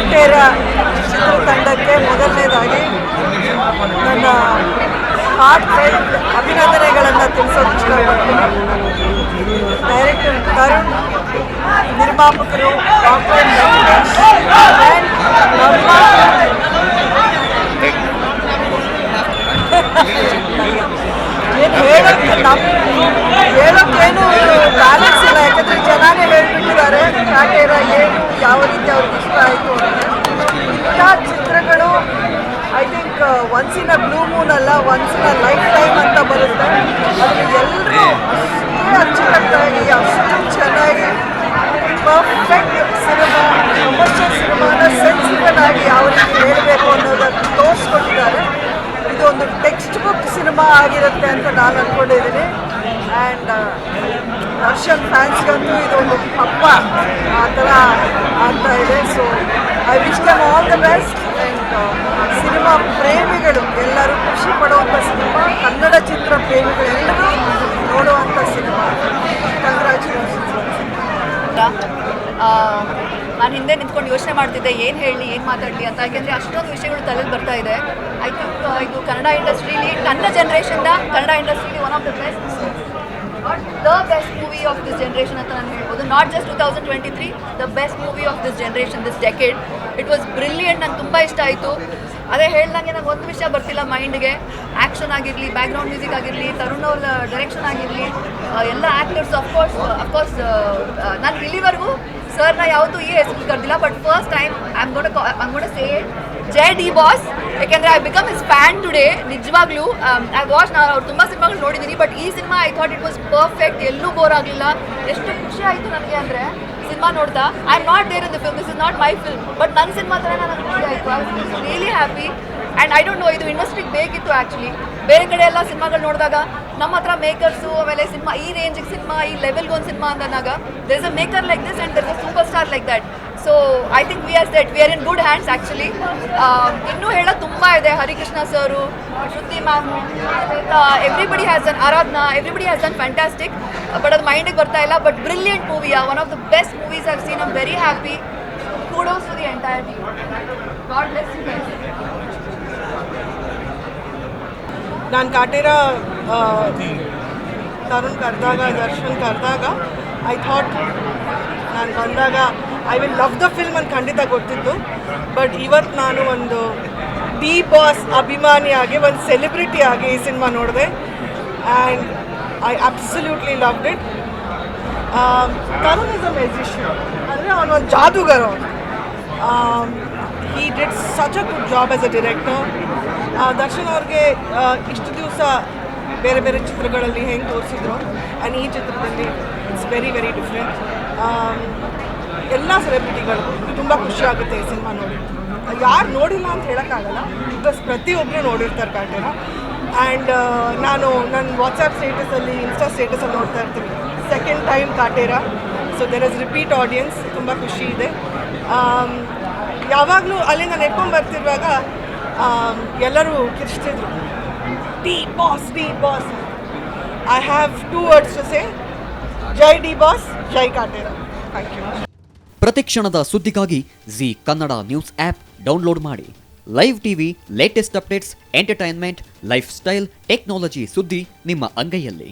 ಕಾಟೇರ ಚಿತ್ರತಂಡಕ್ಕೆ ಮೊದಲನೇದಾಗಿ ನನ್ನ heart fight ಅಭಿನಂದನೆಗಳನ್ನು ತಿಳಿಸೋಕೆ ಇಷ್ಟಪಡ್ತೀನಿ ಡೈರೆಕ್ಟರ್ ತರುಣ್ ನಿರ್ಮಾಪಕರು ಡಾಕ್ಟರ್ ವೆಂಕಟೇಶ್ and ನಮ್ಮ ಏನು ಹೇಳೋಕ್ಕೆ ನಮ್ಮ ಹೇಳೋಕ್ಕೇನು ಬ್ಯಾಲೆನ್ಸ್ ಇಲ್ಲ ಯಾಕಂದರೆ ಜನನೇ ಹೇಳ್ಬಿಟ್ಟಿದ್ದಾರೆ ಕಾಟೇರ ಏನು ಯಾವ ರೀತಿ ಅವ್ರಿಗೆ ಇಷ್ಟ ಆಯಿತು ಅಂತ ಇಂಥ ಚಿತ್ರಗಳು I think once in a blue moon ಅಲ್ಲ once in a lifetime ಅಂತ ಬರುತ್ತೆ. ಅದು ಎಲ್ಲರೂ ಅಷ್ಟೇ ಅಚ್ಚುಕಟ್ಟಾಗಿ ಅಷ್ಟು ಚೆನ್ನಾಗಿ ಪರ್ಫೆಕ್ಟ್ ಸಿನಿಮಾ ಕಮರ್ಷಿಯಲ್ ಸಿನಿಮಾನ ಸೆನ್ಸಿಬಲ್ ಆಗಿ ಯಾವ ರೀತಿ ಹೇಳಬೇಕು ಅನ್ನೋದನ್ನು ತೋರಿಸ್ಕೊಟ್ಟಿದ್ದಾರೆ. ಇದು ಒಂದು ಟೆಕ್ಸ್ಟ್ ಬುಕ್ ಸಿನಿಮಾ ಆಗಿರುತ್ತೆ ಅಂತ ನಾನು ಅಂದ್ಕೊಂಡಿದ್ದೀನಿ ಆ್ಯಂಡ್ ದರ್ಶನ್ ಫ್ಯಾನ್ಸ್ಗಂತೂ ಇದೊಂದು ಹಬ್ಬ. ಆ ಥರ ಇದೆ. So I wish them all the best and cinema ಪ್ರೇಮಿಗಳು ಎಲ್ಲರೂ ಖುಷಿ ಪಡುವಂಥ ಸಿನಿಮಾ ಕನ್ನಡ ಚಿತ್ರ ಪ್ರೇಮಿಗಳೆಲ್ಲರೂ ನೋಡುವಂಥ ಸಿನಿಮಾ ನಾನು ಹಿಂದೆ ನಿಂತ್ಕೊಂಡು ಯೋಚನೆ ಮಾಡ್ತಿದ್ದೆ, ಏನು ಹೇಳಿ, ಏನು ಮಾತಾಡಲಿ ಅಂತ. ಯಾಕೆಂದರೆ ಅಷ್ಟೊಂದು ವಿಷಯಗಳು ತಲೆಗೆ ಬರ್ತಾ ಇದೆ. ಐ ಥಿಂಕ್ ಇದು ಕನ್ನಡ ಇಂಡಸ್ಟ್ರೀಲಿ ನನ್ನ ಜನ್ರೇಷನ್ನ Kannada ಇಂಡಸ್ಟ್ರೀಲಿ one of the best the best movie of this generation ಅಂತ ನಾನು ಹೇಳ್ಬೋದು not just two thousand twenty three the best movie of this generation this decade it was brilliant ನಂಗೆ ತುಂಬ ಇಷ್ಟ ಆಯಿತು. ಅದೇ ಹೇಳ್ದಂಗೆ ನಂಗೆ ಒಂದು ವಿಷಯ ಬರ್ತಿಲ್ಲ ಮೈಂಡ್ಗೆ. ಆ್ಯಕ್ಷನ್ ಆಗಿರಲಿ ಬ್ಯಾಕ್ಗ್ರೌಂಡ್ ಮ್ಯೂಸಿಕ್ ಆಗಿರಲಿ, ತರುಣ್ ಅವ್ರ ಡೈರೆಕ್ಷನ್ ಆಗಿರಲಿ ಎಲ್ಲ ಆ್ಯಕ್ಟರ್ಸ್ ಅಫ್ಕೋರ್ಸ್ ಅಫ್ಕೋರ್ಸ್ ನಾನು ಇಲ್ಲಿವರೆಗೂ ಸರ್ನ ಯಾವತ್ತೂ ಈ ಹೆಸರು ಕರೆದಿಲ್ಲ but first time I am gonna am gonna say Jai D boss ಯಾಕೆಂದ್ರೆ I become his fan today ನಿಜವಾಗ್ಲೂ. ಐ ವಾಚ್ ನಾನು ಅವ್ರು ತುಂಬ ಸಿನಿಮಾಗಳು ನೋಡಿದ್ದೀನಿ ಬಟ್ ಈ cinema I thought it was perfect ಎಲ್ಲೂ ಬೋರ್ ಆಗಲಿಲ್ಲ. ಎಷ್ಟು ಖುಷಿ ಆಯಿತು ನನಗೆ ಅಂದರೆ ಸಿನಿಮಾ ನೋಡ್ತಾ. I am not there in the film this is not my film but ನನ್ನ ಸಿನಿಮಾ ಥರ ನನಗೆ ಖುಷಿ ಆಯಿತು. I really happy and I don't know ಇದು ಇಂಡಸ್ಟ್ರಿಗೆ ಬೇಕಿತ್ತು ಆ್ಯಕ್ಚುಲಿ ಬೇರೆ ಕಡೆ ಎಲ್ಲ ಸಿನಿಮಾಗಳು ನೋಡಿದಾಗ ನಮ್ಮ ಹತ್ರ ಮೇಕರ್ಸು ಆಮೇಲೆ ಸಿನಿಮಾ, ಈ ರೇಂಜಿಗೆ ಸಿನಿಮಾ, ಈ ಲೆವೆಲ್ಗೆ ಒಂದು ಸಿನಿಮಾ ಅಂದಾಗ there is a maker like this and there is a super star like that so I think we are that we are in good hands actually ಇನ್ನೂ ಹೇಳೋದು ತುಂಬ ಇದೆ Harikrishna sir, Shruti ma'am everybody has done Aradhana everybody has done fantastic but ಅದು ಮೈಂಡಿಗೆ ಬರ್ತಾ ಇಲ್ಲ but brilliant ಮೂವಿಯ one of the best movies are seen I'm very happy kudos to the entire team god bless you ನಾನು ಕಾಟೇರ ತರುಣ್ ಕರೆದಾಗ ದರ್ಶನ್ ಕರೆದಾಗ I thought ನಾನು ಬಂದಾಗ I will love the film ಅಂತ ಖಂಡಿತ ಗೊತ್ತಿತ್ತು. ಬಟ್ ಇವತ್ತು ನಾನು ಒಂದು ಬಿ ಬಾಸ್ ಅಭಿಮಾನಿಯಾಗಿ ಒಂದು ಸೆಲೆಬ್ರಿಟಿ ಆಗಿ ಈ ಸಿನಿಮಾ ನೋಡಿದೆ. And I absolutely loved it Tarun is a musician ಅಂದರೆ ಅವನೊಂದು ಜಾದೂಗರ. ಅವನು he did such a good job as a director Darshan ಅವ್ರಿಗೆ ಇಷ್ಟು ದಿವಸ ಬೇರೆ ಬೇರೆ ಚಿತ್ರಗಳಲ್ಲಿ ಹೆಂಗೆ ತೋರಿಸಿದ್ರು? ಆ್ಯಂಡ್ ಈ ಚಿತ್ರದಲ್ಲಿ ಇಟ್ಸ್ ವೆರಿ ವೆರಿ ಡಿಫ್ರೆಂಟ್ ಎಲ್ಲ ಸೆಲೆಬ್ರಿಟಿಗಳು ತುಂಬ ಖುಷಿ ಆಗುತ್ತೆ ಈ ಸಿನಿಮಾ ನೋಡಿ. ಯಾರು ನೋಡಿಲ್ಲ ಅಂತ ಹೇಳೋಕ್ಕಾಗಲ್ಲ. ಬಿಕಾಸ್ ಪ್ರತಿಯೊಬ್ಬರು ನೋಡಿರ್ತಾರೆ ಕಾಟೇರ ಆ್ಯಂಡ್ ನಾನು ನನ್ನ ವಾಟ್ಸಪ್ ಸ್ಟೇಟಸಲ್ಲಿ ಇನ್ಸ್ಟಾ ಸ್ಟೇಟಸಲ್ಲಿ ನೋಡ್ತಾ ಇರ್ತೀನಿ. Second time Kaatera. So there is repeat audience ತುಂಬ ಖುಷಿ ಇದೆ. ಯಾವಾಗಲೂ ಅಲ್ಲಿಂದ ನೆಟ್ಕೊಂಡು ಬರ್ತಿರುವಾಗ ಎಲ್ಲರೂ ಕಿರ್ಚ್ತಿದ್ರು. D boss D boss. I have two words to say Jai D boss, Jai Kaatera. Thank you ಪ್ರತಿಕ್ಷಣದ ಸುದ್ದಿಗಾಗಿ Zee Kannada news app download ಮಾಡಿ. Live TV latest updates entertainment lifestyle technology ಸುದ್ದಿ ನಿಮ್ಮ ಅಂಗೈಯಲ್ಲಿ.